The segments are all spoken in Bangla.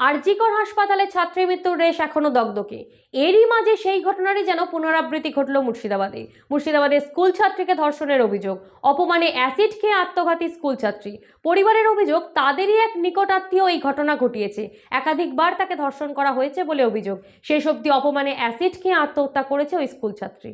আরজিকর হাসপাতালে ছাত্রী মৃত্যুর রেশ এখনও দগদকে এরই মাঝে সেই ঘটনারই যেন পুনরাবৃত্তি ঘটল মুর্শিদাবাদে। মুর্শিদাবাদে স্কুল ছাত্রীকে ধর্ষণের অভিযোগ, অপমানে অ্যাসিড খেয়ে আত্মঘাতী স্কুল ছাত্রী। পরিবারের অভিযোগ, তাদেরই এক নিকটাত্মীয় এই ঘটনা ঘটিয়েছে। একাধিকবার তাকে ধর্ষণ করা হয়েছে বলে অভিযোগ। শেষ অবধি অপমানে অ্যাসিড খেয়ে আত্মহত্যা করেছে ওই স্কুল ছাত্রী।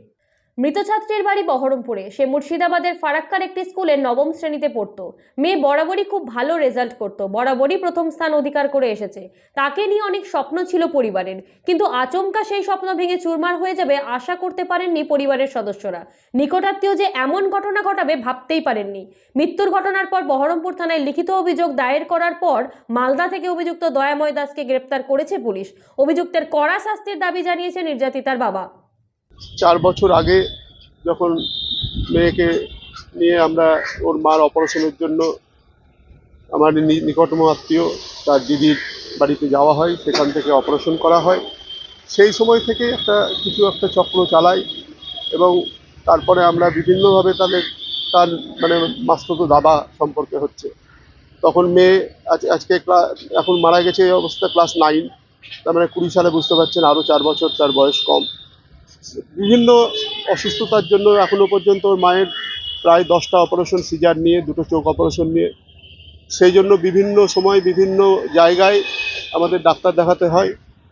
মৃত ছাত্রীর বাড়ি বহরমপুরে। সে মুর্শিদাবাদের ফারাক্কার একটি স্কুলে নবম শ্রেণীতে পড়ত। মেয়ে বরাবরই খুব ভালো রেজাল্ট করত, বরাবরই প্রথম স্থান অধিকার করে এসেছে। তাকে নিয়ে অনেক স্বপ্ন ছিল পরিবারের, কিন্তু আচমকা সেই স্বপ্ন ভেঙে চুরমার হয়ে যাবে আশা করতে পারেননি পরিবারের সদস্যরা। নিকটাত্মীয় যে এমন ঘটনা ঘটাবে ভাবতেই পারেননি। মৃত্যুর ঘটনার পর বহরমপুর থানায় লিখিত অভিযোগ দায়ের করার পর মালদা থেকে অভিযুক্ত দয়াময় দাসকে গ্রেপ্তার করেছে পুলিশ। অভিযুক্তের কড়া শাস্তির দাবি জানিয়েছে নির্যাতিতার বাবা। চার বছর আগে যখন মেয়েকে নিয়ে আমরা ওর মার অপারেশনের জন্য আমার নিকটম আত্মীয়, তার দিদির বাড়িতে যাওয়া হয়, সেখান থেকে অপারেশন করা হয়। সেই সময় থেকে একটা কিছু একটা চক্র চালাই এবং তারপরে আমরা বিভিন্নভাবে তাদের, তার মানে মাস্তত দাবা সম্পর্কে হচ্ছে। তখন মেয়ে আজ, আজকে এখন মারা গেছে এই অবস্থা ক্লাস নাইন। তার মানে কুড়ি সালে বুঝতে পারছেন আরও চার বছর, তার বয়স কম। বিভিন্ন অসুস্থতার জন্য এখনও পর্যন্ত ওর মায়ের প্রায় দশটা অপারেশন সিজার নিয়ে, দুটো চোখ অপারেশন নিয়ে। সেই জন্য বিভিন্ন সময় বিভিন্ন জায়গায় আমাদের ডাক্তার দেখাতে হয়।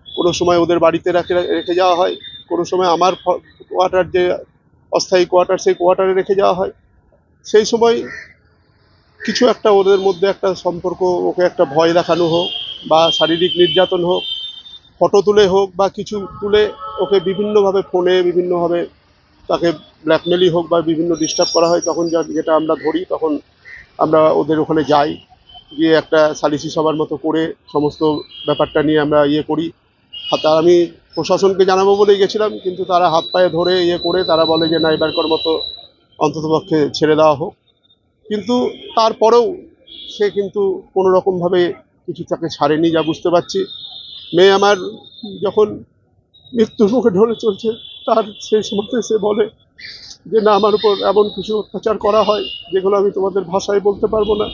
কোনো সময় ওদের বাড়িতে রেখে রেখে যাওয়া হয়। কোনো সময় আমার কোয়ার্টার যে অস্থায়ী কোয়ার্টার সেই কোয়ার্টারে রেখে যাওয়া হয়। সেই সময় কিছু একটা ওদের মধ্যে একটা সম্পর্ক, ওকে একটা ভয় দেখানো হোক বা শারীরিক নির্যাতন হোক ফটো তুলে হোক বা কিছু তুলে ওকে বিভিন্নভাবে ফোনে বিভিন্নভাবে তাকে ব্ল্যাকমেলই হোক বা বিভিন্ন ডিস্টার্ব করা হয়, তখন যেটা আমরা ধরি, তখন আমরা ওদের ওখানে যাই, গিয়ে একটা সালিসি সবার মতো করে সমস্ত ব্যাপারটা নিয়ে আমরা ইয়ে করি। তা আমি প্রশাসনকে জানাব বলেই গেছিলাম, কিন্তু তারা হাত পায়ে ধরে ইয়ে করে, তারা বলে যে না, এবারকার মতো অন্ততপক্ষে ছেড়ে দেওয়া হোক। কিন্তু তারপরেও সে কিন্তু কোনো রকমভাবে কিছু তাকে ছাড়েনি, যা বুঝতে পারছি। মেয়ে আমার যখন মৃত্যুর মুখে ঢলে চলছে, তার সেই সময়তে সে বলে যে, না, আমার উপর এমন কিছু অত্যাচার করা হয় যেগুলো আমি তোমাদের ভাষায় বলতে পারব না।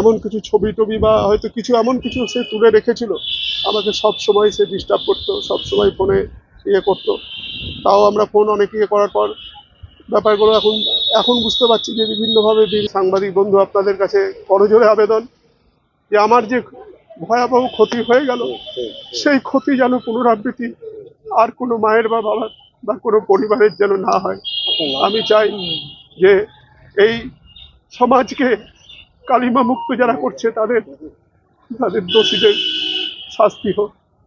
এমন কিছু ছবি টবি বা হয়তো কিছু এমন কিছু সে তুলে রেখেছিল। আমাকে সব সময় সে ডিস্টার্ব করতো, সব সময় ফোনে ইয়ে করতো। তাও আমরা ফোন অনেক ইয়ে করার পর ব্যাপারগুলো এখন এখন বুঝতে পারছি যে, বিভিন্নভাবে বিভিন্ন সাংবাদিক বন্ধু আপনাদের কাছে করজোরে আবেদন যে, আমার যে ভয়াবহ ক্ষতি হয়ে গেল। সেই ক্ষতি যেন পুনরাবৃত্তি আর কোনো মায়ের বা বাবার বা কোনো পরিবারের যেন না হয়। আমি চাই যে এই সমাজকে কালিমা মুক্ত যারা করছে তাদের তাদের দোষীদের শাস্তি হোক।